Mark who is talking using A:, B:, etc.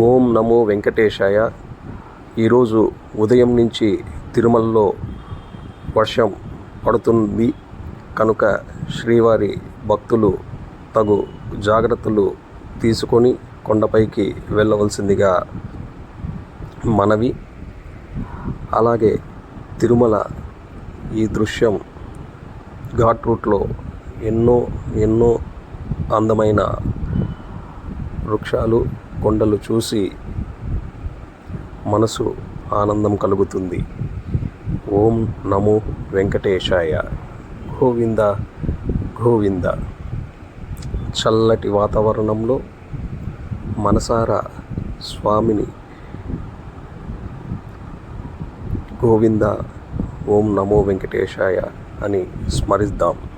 A: ఓం నమో వెంకటేశాయ. ఈరోజు ఉదయం నుంచి తిరుమలలో వర్షం పడుతుంది. కనుక శ్రీవారి భక్తులు తగు జాగ్రత్తలు తీసుకొని కొండపైకి వెళ్ళవలసిందిగా మనవి. అలాగే తిరుమల ఈ దృశ్యం ఘాట్ రూట్లో ఎన్నో ఎన్నో అందమైన వృక్షాలు కొండలు చూసి మనసు ఆనందం కలుగుతుంది. ఓం నమో వెంకటేశాయ. గోవింద గోవింద. చల్లటి వాతావరణంలో మనసారా స్వామిని. గోవింద ఓం నమో వెంకటేశాయ అని స్మరిద్దాం.